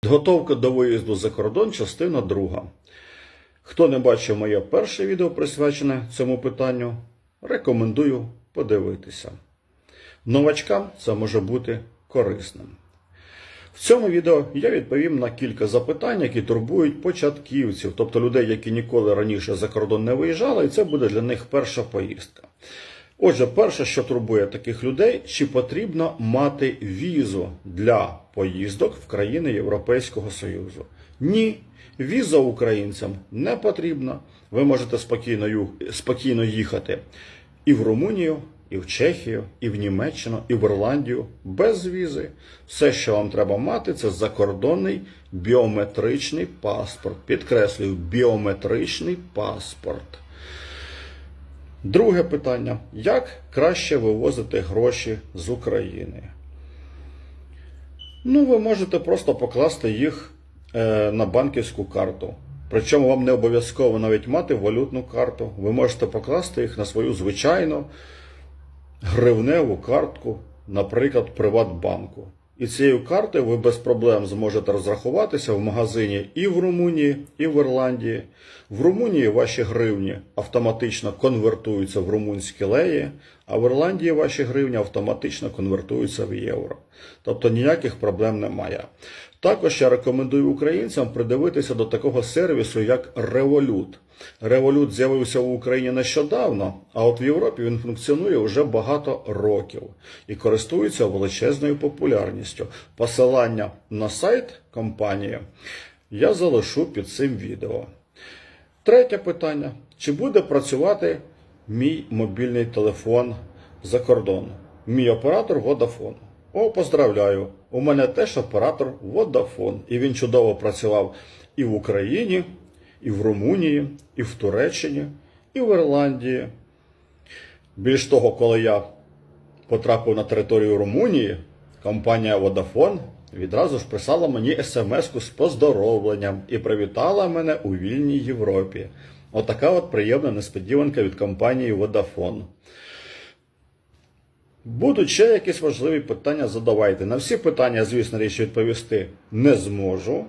Підготовка до виїзду за кордон, частина друга. Хто не бачив моє перше відео присвячене цьому питанню, рекомендую подивитися. Новачкам це може бути корисним. В цьому відео я відповім на кілька запитань, які турбують початківців, тобто людей, які ніколи раніше за кордон не виїжджали, і це буде для них перша поїздка. Отже, перше, що турбує таких людей, чи потрібно мати візу для поїздок в країни Європейського Союзу? Ні, віза українцям не потрібна. Ви можете спокійно, спокійно їхати і в Румунію, і в Чехію, і в Німеччину, і в Ірландію без візи. Все, що вам треба мати, це закордонний біометричний паспорт. Підкреслюю, біометричний паспорт. Друге питання: як краще вивозити гроші з України? Ну, ви можете просто покласти їх е, на банківську карту. Причому вам не обов'язково навіть мати валютну карту. Ви можете покласти їх на свою звичайну гривневу картку, наприклад, Приватбанку. І цією картою ви без проблем зможете розрахуватися в магазині і в Румунії, і в Ірландії. В Румунії ваші гривні автоматично конвертуються в румунські леї, а в Ірландії ваші гривні автоматично конвертуються в євро. Тобто ніяких проблем немає. Також я рекомендую українцям придивитися до такого сервісу, як Revolut. Revolut з'явився в Україні нещодавно, а от в Європі він функціонує вже багато років і користується величезною популярністю. Посилання на сайт компанії я залишу під цим відео. Третє питання: чи буде працювати мій мобільний телефон за кордон. Мій оператор Vodafone. О, поздравляю! У мене теж оператор Vodafone. І він чудово працював і в Україні, і в Румунії, і в Туреччині, і в Ірландії. Більш того, коли я потрапив на територію Румунії, компанія Vodafone відразу ж прислала мені смс-ку з поздоровленням і привітала мене у вільній Європі. Отака от приємна несподіванка від компанії Vodafone. Будуть ще якісь важливі питання, задавайте. На всі питання, звісно, річ відповісти не зможу.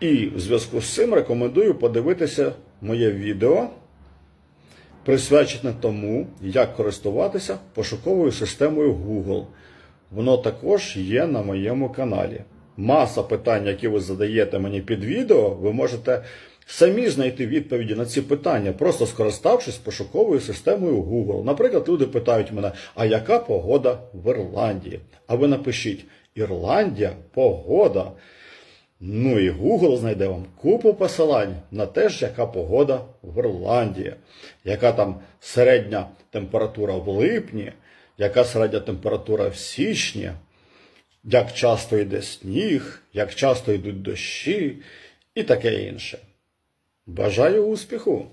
І в зв'язку з цим рекомендую подивитися моє відео, присвячене тому, як користуватися пошуковою системою Google. Воно також є на моєму каналі. Маса питань, які ви задаєте мені під відео, ви можете самі знайти відповіді на ці питання, просто скориставшись пошуковою системою Google. Наприклад, люди питають мене, а яка погода в Ірландії? А ви напишіть Ірландія, погода. Ну і Google знайде вам купу посилань на те ж, яка погода в Ірландії, яка там середня температура в липні, яка середня температура в січні, як часто йде сніг, як часто йдуть дощі і таке інше. Бажаю успіху!